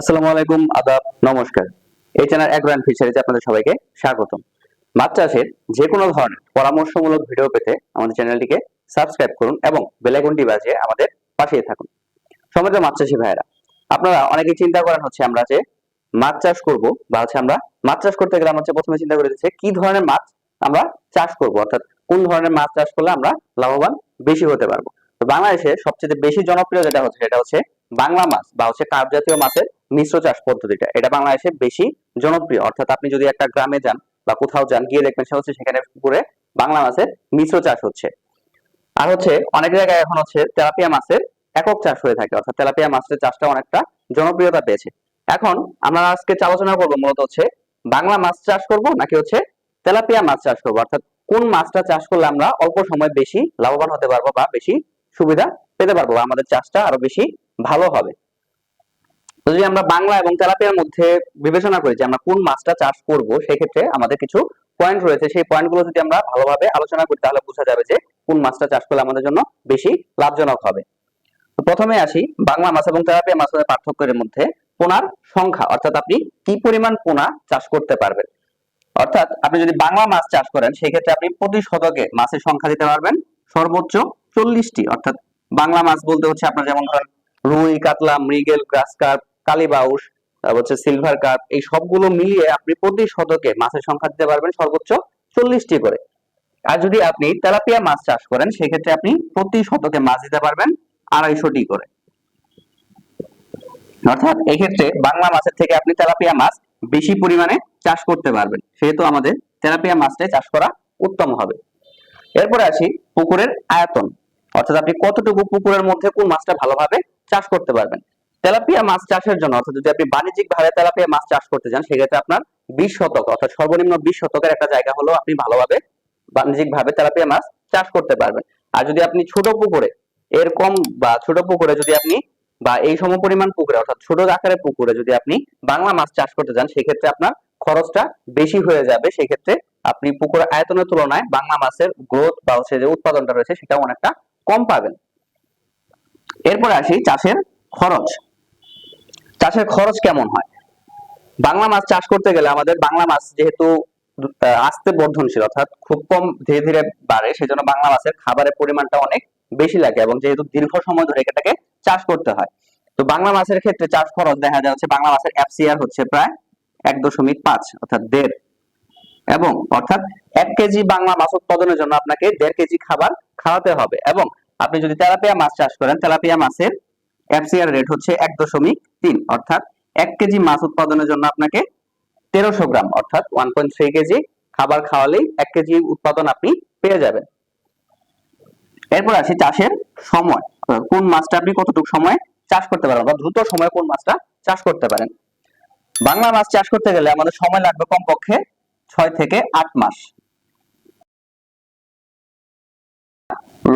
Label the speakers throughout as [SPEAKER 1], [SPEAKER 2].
[SPEAKER 1] আসসালামু আলাইকুম, আদাব, নমস্কার। এই চ্যানেল ফিচারিতে আপনাদের সবাইকে স্বাগতম। মাছ যে কোনো ধরনের পরামর্শমূলক ভিডিও পেতে আমাদের চ্যানেলটিকে সাবস্ক্রাইব করুন এবং বেল আইকনটি বাজিয়ে আমাদের থাকুন। ভাইয়েরা, আপনারা অনেকে চিন্তা করেন হচ্ছে আমরা যে মাছ চাষ করব বা হচ্ছে আমরা মাছ চাষ করতে গেলে আমরা প্রথমে চিন্তা করে দিচ্ছে কি ধরনের মাছ আমরা চাষ করব, অর্থাৎ কোন ধরনের মাছ চাষ করলে আমরা লাভবান বেশি হতে পারব। বাংলাদেশে সবচেয়ে বেশি জনপ্রিয় যেটা হচ্ছে সেটা হচ্ছে বাংলা মাছ বা হচ্ছে কার্প জাতীয় মাছের মিশ্র চাষ পদ্ধতিটা। এটা বাংলাদেশে বেশি জনপ্রিয়। অর্থাৎ আপনি যদি একটা গ্রামে যান বা কোথাও যান, গিয়ে দেখবেন সে হচ্ছে সেখানে পুকুরে বাংলা মাছের মিশ্র চাষ হচ্ছে। আর হচ্ছে অনেক জায়গায় এখন হচ্ছে তেলাপিয়া মাছের একক চাষ হয়ে থাকে। অর্থাৎ তেলাপিয়া মাছের চাষটা অনেকটা জনপ্রিয়তা পেয়েছে। এখন আমরা আজকে আলোচনা করব মূলত হচ্ছে বাংলা মাছ চাষ করব নাকি হচ্ছে তেলাপিয়া মাছ চাষ করব। অর্থাৎ কোন মাছটা চাষ করলে আমরা অল্প সময় বেশি লাভবান হতে পারব বা বেশি সুবিধা পেতে পারব আমাদের চাষটা আরও বেশি ভালো হবে। যদি আমরা বাংলা এবং তেলাপিয়ার মধ্যে বিবেচনা করি যে আমরা কোন মাছটা চাষ করব, সেক্ষেত্রে আমাদের কিছু পয়েন্ট রয়েছে। সেই পয়েন্টগুলো যদি আমরা ভালোভাবে আলোচনা করি, তাহলে বোঝা যাবে যে কোন মাছটা চাষ করলে আমাদের জন্য বেশি লাভজনক হবে। তো প্রথমে আসি বাংলা মাছ এবং তেলাপিয়া মাছের পার্থক্যের মধ্যে পোনার সংখ্যা, অর্থাৎ আপনি কি পরিমাণ পোনা চাষ করতে পারবেন? অর্থাৎ আপনি যদি বাংলা মাছ চাষ করেন, সেক্ষেত্রে আপনি প্রতি শতকে মাছের সংখ্যা দিতে পারবেন। সর্বোচ্চ চল্লিশটি, অর্থাৎ বাংলা মাছ বলতে হচ্ছে আপনার যেমন ধরেন রুই, কাতলা, মৃগেল, গ্রাস কার্প কালীবাউস তারপর হচ্ছে সিলভার কার্প এই সবগুলো মিলিয়ে আপনি প্রতি শতকে মাছের সংখ্যা দিতে পারবেন সর্বোচ্চ চল্লিশটি করে। আর যদি আপনি তেলাপিয়া মাছ চাষ করেন, সেক্ষেত্রে আপনি প্রতি শতকে মাছ দিতে পারবেন আড়াইশোটি করে। অর্থাৎ এক্ষেত্রে বাংলা মাছের থেকে আপনি তেলাপিয়া মাছ বেশি পরিমাণে চাষ করতে পারবেন, সেহেতু আমাদের তেলাপিয়া মাছটাই চাষ করা উত্তম হবে। এরপরে আসি পুকুরের আয়তন। অর্থাৎ আপনি কতটুকু পুকুরের মধ্যে কোন মাছটা ভালোভাবে চাষ করতে পারবেন। তেলাপিয়া মাছ চাষের জন্য, অর্থাৎ যদি আপনি বাণিজ্যিক ভাবে তেলাপিয়া মাছ চাষ করতে চান, সেক্ষেত্রে আপনার বিশ শতক, অর্থাৎ সর্বনিম্ন বিশ শতকের একটা জায়গা হলেও আপনি ভালোভাবে বাণিজ্যিক ভাবে তেলাপিয়া মাছ চাষ করতে পারবেন। আর যদি আপনি ছোট পুকুরে এর কম বা ছোট পুকুরে যদি আপনি বা এই সমপরিমাণ পুকুরে, অর্থাৎ ছোট আকারের পুকুরে যদি আপনি বাংলা মাছ চাষ করতে চান, সেক্ষেত্রে আপনার খরচটা বেশি হয়ে যাবে। সেক্ষেত্রে আপনি পুকুরের আয়তনের তুলনায় বাংলা মাছের গ্রোথ বা হচ্ছে যে উৎপাদনটা রয়েছে, সেটাও অনেকটা কম পাবেন। এরপরে আসি চাষের খরচ। চাষের খরচ কেমন হয়? বাংলা মাছ চাষ করতে গেলে আমাদের বাংলা মাছ যেহেতু আস্তে বর্ধনশীল, অর্থাৎ খুব কম ধীরে ধীরে বাড়ে, সেজন্য বাংলা মাছের খাবারের পরিমাণটা অনেক বেশি লাগে এবং যেহেতু দীর্ঘ সময় ধরে এটাকে চাষ করতে হয়। তো বাংলা মাছের ক্ষেত্রে চাষ খরচ দেখা যাচ্ছে, বাংলা মাছের এফসিআর হচ্ছে প্রায় এক দশমিক পাঁচ, অর্থাৎ দেড় এবং অর্থাৎ এক কেজি বাংলা মাছ উৎপাদনের জন্য আপনাকে দেড় কেজি খাবার খাওয়াতে হবে এবং আপনি যদি তেলাপিয়া মাছ চাষ করেন, তেলাপিয়া মাছের এফসিআর রেট হচ্ছে এক দশমিক তিন, অর্থাৎ এক কেজি মাছ উৎপাদনের জন্য আপনাকে তেরোশো গ্রাম, অর্থাৎ ওয়ান পয়েন্ট থ্রি কেজি খাবার খাওয়ালেই এক কেজি উৎপাদন আপনি পেয়ে যাবেন। এরপর আসি চাষের সময় কোন মাছটা আপনি কতটুকু সময় চাষ করতে পারেন বা দ্রুত সময়ে কোন মাছটা চাষ করতে পারেন। বাংলা মাছ চাষ করতে গেলে আমাদের সময় লাগবে কমপক্ষে ছয় থেকে আট মাস।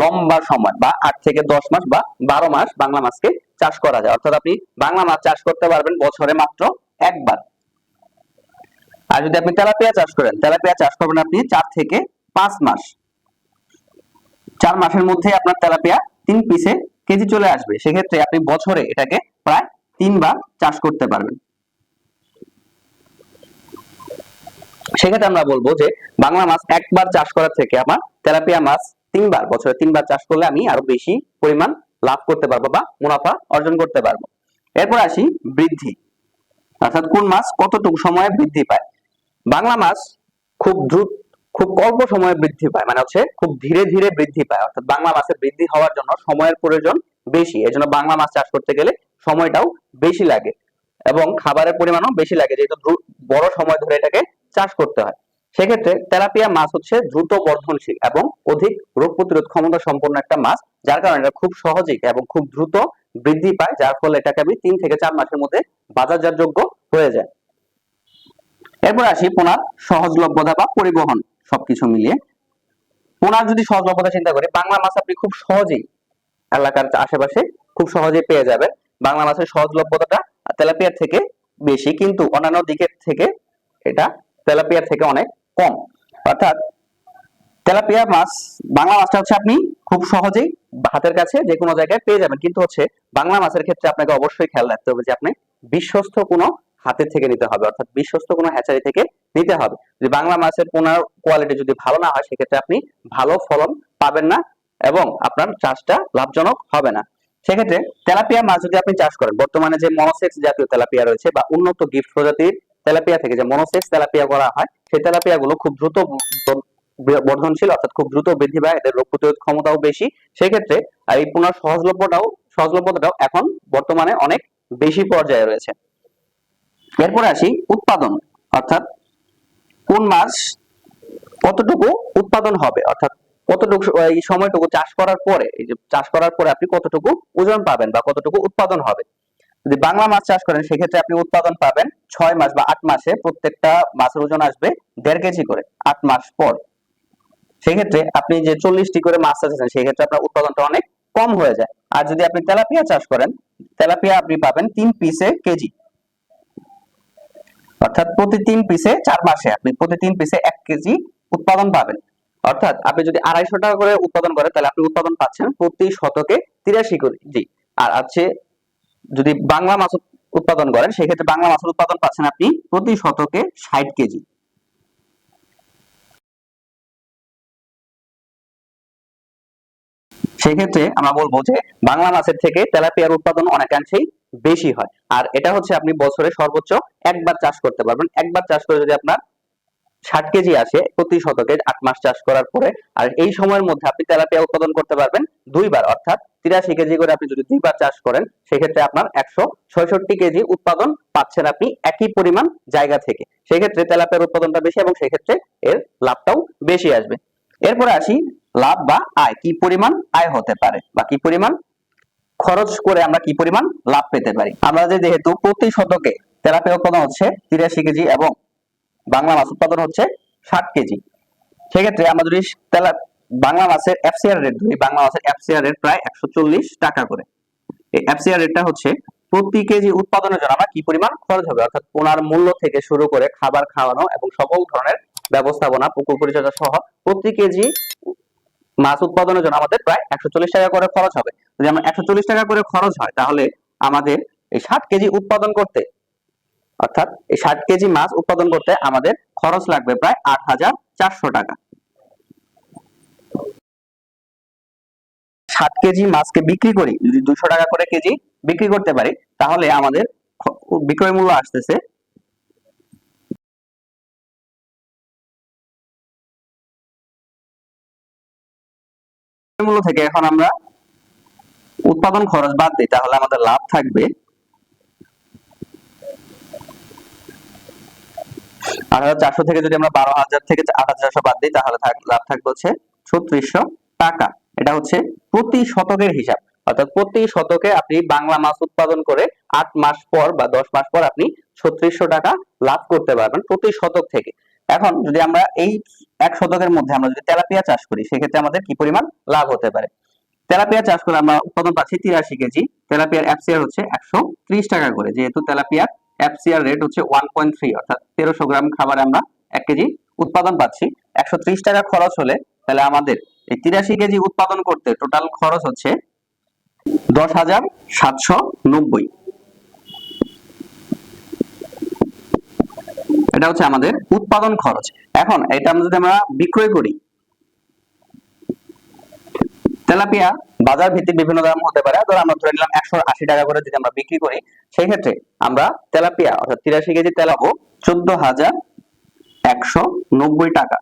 [SPEAKER 1] লম্বা সময় বা আট থেকে দশ মাস বা বারো মাস বাংলা মাছকে চাষ করা যায়। অর্থাৎ আপনি বাংলা মাছ চাষ করতে পারবেন বছরে মাত্র একবার। আর যদি আপনি তেলাপিয়া চাষ করেন, তেলাপিয়া চাষ করবেন আপনি চার থেকে পাঁচ মাস। চার মাসের মধ্যে আপনার তেলাপিয়া তিন পিসে কেজি চলে আসবে। সেক্ষেত্রে আপনি বছরে এটাকে প্রায় তিনবার চাষ করতে পারবেন। সেক্ষেত্রে আমরা বলব যে বাংলা মাছ একবার চাষ করার থেকে আমার তেলাপিয়া মাছ তিনবার, বছরে তিনবার চাষ করলে আমি আরও বেশি পরিমাণ লাভ করতে পারব বা মুনাফা অর্জন করতে পারব। এরপর আসি বৃদ্ধি। অর্থাৎ কোন মাছ কতটুকু সময়ে বৃদ্ধি পায়? বাংলা মাছ খুব দ্রুত, খুব অল্প সময়ে বৃদ্ধি পায় মানে হচ্ছে খুব ধীরে ধীরে বৃদ্ধি পায়। অর্থাৎ বাংলা মাছের বৃদ্ধি হওয়ার জন্য সময়ের প্রয়োজন বেশি এই জন্য বাংলা মাছ চাষ করতে গেলে সময়টাও বেশি লাগে এবং খাবারের পরিমাণও বেশি লাগে, যেহেতু বড় সময় ধরে এটাকে চাষ করতে হয়। সেক্ষেত্রে তেলাপিয়া মাছ হচ্ছে দ্রুত বর্ধনশীল এবং অধিক রোগ প্রতিরোধ ক্ষমতা সম্পন্ন একটা মাছ, যার কারণে এটা খুব সহজেই এবং খুব দ্রুত বৃদ্ধি পায়, যার ফলে এটাকে আমি তিন থেকে চার মাসের মধ্যে বাজারজাতযোগ্য হয়ে যায়। এরপর আসি পোনার সহজলভ্যতা বা পরিবহন সবকিছু মিলিয়ে। পোনার যদি সহজলভ্যতা চিন্তা করি, বাংলা মাছ আপনি খুব সহজেই এলাকার আশেপাশে খুব সহজেই পেয়ে যাবেন। বাংলা মাছের সহজলভ্যতাটা তেলাপিয়ার থেকে বেশি, কিন্তু অন্যান্য দিকের থেকে এটা তেলাপিয়ার থেকে অনেক কম। অর্থাৎ তেলাপিয়া মাছ, বাংলা মাছটা হচ্ছে আপনি খুব সহজেই হাতের কাছে যে কোনো জায়গায় পেয়ে যাবেন। কিন্তু হচ্ছে বাংলা মাছের ক্ষেত্রে আপনাকে অবশ্যই খেয়াল রাখতে হবে যে আপনি বিশ্বস্ত কোনো হাতের থেকে নিতে হবে। অর্থাৎ বিশ্বস্ত কোনো হ্যাচারি থেকে নিতে হবে। যদি বাংলা মাছের পোনার কোয়ালিটি যদি ভালো না হয়, সেক্ষেত্রে আপনি ভালো ফলন পাবেন না এবং আপনার চাষটা লাভজনক হবে না। সেক্ষেত্রে তেলাপিয়া মাছ যদি আপনি চাষ করেন, বর্তমানে যে মনোসেক্স জাতীয় তেলাপিয়া রয়েছে বা উন্নত গিফট প্রজাতির তেলাপিয়া থেকে যে মনোসেক্স তেলাপিয়া করা হয়, সেই তেলাপিয়া গুলো খুব দ্রুত বর্ধনশীল অর্থাৎ খুব দ্রুত বৃদ্ধি পায়, এদের রোগ প্রতিরোধ ক্ষমতাও বেশি। সেক্ষেত্রে আর এই পুনর সহজলভ্যটাও সহজলভ্যতাটাও এখন বর্তমানে অনেক বেশি পর্যায়ে রয়েছে। এরপরে আসি উৎপাদন, অর্থাৎ কোন মাছ কতটুকু উৎপাদন হবে? অর্থাৎ কতটুকু এই সময়টুকু চাষ করার পরে, এই যে চাষ করার পরে আপনি কতটুকু ওজন পাবেন বা কতটুকু উৎপাদন হবে? যদি বাংলা মাছ চাষ করেন, সেক্ষেত্রে আপনি উৎপাদন পাবেন ছয় মাস বা আট মাসে প্রত্যেকটা মাছের ওজন আসবে দেড় কেজি করে আট মাস পর। সেক্ষেত্রে আপনি যে চল্লিশটি করে মাছ চাষেছেন, সেক্ষেত্রে আপনার উৎপাদনটা অনেক কম হয়ে যায়। আর যদি আপনি তেলাপিয়া চাষ করেন, তেলাপিয়া আপনি পাবেন তিন পিসে কেজি। অর্থাৎ প্রতি তিন পিসে চার মাসে আপনি প্রতি তিন পিসে এক কেজি উৎপাদন পাবেন। অর্থাৎ আপনি যদি আড়াইশো টাকা করে উৎপাদন করেন, তাহলে আপনি উৎপাদন পাচ্ছেন প্রতি শতকে তিরাশি কেজি। আর আছে যদি বাংলা মাছ উৎপাদন করেন, সেক্ষেত্রে বাংলা মাছের উৎপাদন পাচ্ছেন আপনি প্রতি শতকে ষাট কেজি। সেক্ষেত্রে আমরা বলব যে বাংলা মাছের থেকে তেলাপিয়ার উৎপাদন অনেকাংশেই বেশি হয়। আর এটা হচ্ছে আপনি বছরে সর্বোচ্চ একবার চাষ করতে পারবেন। একবার চাষ করে যদি আপনার ষাট কেজি আসে প্রতি শতকে আট মাস চাষ করার পরে। আর এই সময়ের মধ্যে আপনি তেলাপিয়া উৎপাদন করতে পারবেন দুইবার, অর্থাৎ তিরাশি কেজি করে আপনি যদি দুইবার চাষ করেন, সেক্ষেত্রে আপনার একশো ছয়ষট্টি কেজি উৎপাদন পাচ্ছেন আপনি একই পরিমাণ জায়গা থেকে। সেক্ষেত্রে তেলাপিয়ার উৎপাদনটা বেশি এবং সেক্ষেত্রে এর লাভটাও বেশি আসবে। এরপরে আসি, লাভ বা আয়, কি পরিমাণ আয় হতে পারে বা কি পরিমাণ খরচ করে আমরা কি পরিমাণ লাভ পেতে পারি? আমরা যেহেতু প্রতি শতকে তেলাপিয়া উৎপাদন হচ্ছে তিরাশি কেজি এবং বাংলা মাছ উৎপাদন হচ্ছে ষাট কেজি। সেক্ষেত্রে আমরা যদি তেলা, বাংলা মাছের এফসিআর রেট ধরি, বাংলা মাছের এফসিআর রেট প্রায় একশো চল্লিশ টাকা করে। এই এফসিআর রেটটা হচ্ছে প্রতি কেজি উৎপাদনের জন্য আমার কি পরিমাণ খরচ হবে? অর্থাৎ পোনার মূল্য থেকে শুরু করে খাবার খাওয়ানো এবং সকল ধরনের ব্যবস্থাপনা, পুকুর পরিচর্যা সহ প্রতি কেজি মাছ উৎপাদনের জন্য আমাদের প্রায় একশো চল্লিশ টাকা করে খরচ হবে। যদি আমরা একশো টাকা করে খরচ হয়, তাহলে আমাদের এই ষাট কেজি উৎপাদন করতে অর্থাৎ এই ষাট কেজি মাছ উৎপাদন করতে আমাদের খরচ লাগবে প্রায় আট হাজার চারশো টাকা। ষাট কেজি মাছকে বিক্রি করি, যদি দুশো টাকা করে কেজি বিক্রি করতে পারি, তাহলে আমাদের বিক্রয় মূল্য আসতেছে মূল্য থেকে এখন আমরা উৎপাদন খরচ বাদ দিই, তাহলে আমাদের লাভ থাকবে আট চারশো থেকে যদি আমরা বারো হাজার থেকে আট চারশো বাদ দিই, তাহলে লাভ থাকবে হচ্ছে ছত্রিশশো টাকা। এটা হচ্ছে প্রতি শতকের হিসাব। অর্থাৎ প্রতি শতকে আপনি বাংলা মাছ উৎপাদন করে আট মাস পর বা দশ মাস পর আপনি ছত্রিশশো টাকা লাভ করতে পারবেন প্রতি শতক থেকে। এখন যদি আমরা এই এক শতকের মধ্যে আমরা যদি তেলাপিয়া চাষ করি, সেক্ষেত্রে আমাদের কি পরিমাণ লাভ হতে পারে? তেলাপিয়া চাষ করে আমরা উৎপাদন পাচ্ছি তিরাশি কেজি। তেলাপিয়ার এফসিআর হচ্ছে একশো ত্রিশ টাকা করে, যেহেতু তেলাপিয়ার এফসিআর রেট হচ্ছে ওয়ান পয়েন্ট থ্রি অর্থাৎ তেরোশো গ্রাম খাবারে আমরা এক কেজি উৎপাদন পাচ্ছি। একশো ত্রিশ টাকা খরচ হলে তাহলে আমাদের এই তিরাশি কেজি উৎপাদন করতে টোটাল খরচ হচ্ছে দশ হাজার সাতশো নব্বই। এটা হচ্ছে আমাদের উৎপাদন খরচ। এখন এটা আমরা যদি আমরা বিক্রয় করি তেলাপিয়া বাজার ভিত্তিক বিভিন্ন দাম হতে পারে। ধর আমরা ধরে নিলাম একশো আশি টাকা করে যদি আমরা বিক্রি করি, সেই ক্ষেত্রে আমরা তেলাপিয়া, অর্থাৎ তিরাশি কেজি তেলাপো চোদ্দ হাজার একশো নব্বই টাকা।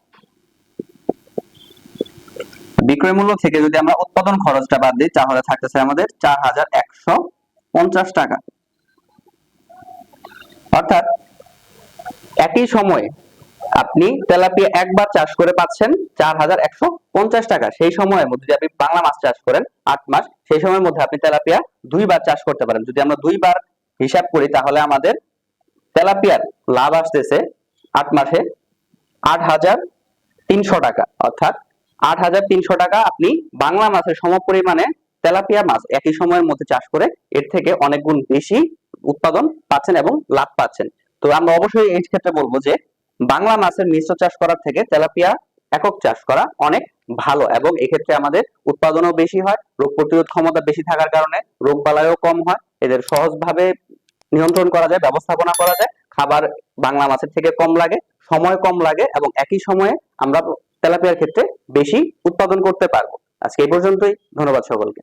[SPEAKER 1] বিক্রয় মূল্য থেকে যদি আমরা উৎপাদন খরচটা বাদ দিই, তাহলে থাকতেছে আমাদের চার হাজার একশো পঞ্চাশ টাকা। অর্থাৎ একই সময়ে আপনি তেলাপিয়া একবার চাষ করে পাচ্ছেন চার হাজার একশো পঞ্চাশ টাকা। সেই সময়ের মধ্যে যদি আপনি বাংলা মাছ চাষ করেন আট মাস, সেই সময়ের মধ্যে আপনি তেলাপিয়া দুইবার চাষ করতে পারেন। যদি আমরা দুইবার হিসাব করি, তাহলে আমাদের তেলাপিয়ার লাভ আসতেছে আট মাসে আট হাজার তিনশো টাকা। অর্থাৎ আট হাজার তিনশো টাকা আপনি বাংলা মাছের সম পরিমাণে তেলাপিয়া মাছ একই সময়ের মধ্যে চাষ করে এর থেকে অনেক গুণ বেশি উৎপাদন পাচ্ছেন এবং লাভ পাচ্ছেন। তো আমরা অবশ্যই এই ক্ষেত্রে বলব যে বাংলা মাছের মিশ্র চাষ করার থেকে তেলাপিয়া একক চাষ করা অনেক ভালো এবং এক্ষেত্রে আমাদের উৎপাদনও বেশি হয়, রোগ প্রতিরোধ ক্ষমতা বেশি থাকার কারণে রোগ বালাইও কম হয়। এদের সহজভাবে নিয়ন্ত্রণ করা যায়, ব্যবস্থাপনা করা যায়। খাবার বাংলা মাছের থেকে কম লাগে, সময় কম লাগে এবং একই সময়ে আমরা তেলাপিয়ার ক্ষেত্রে বেশি উৎপাদন করতে পারব। আজকে এই পর্যন্তই, ধন্যবাদ সকলকে।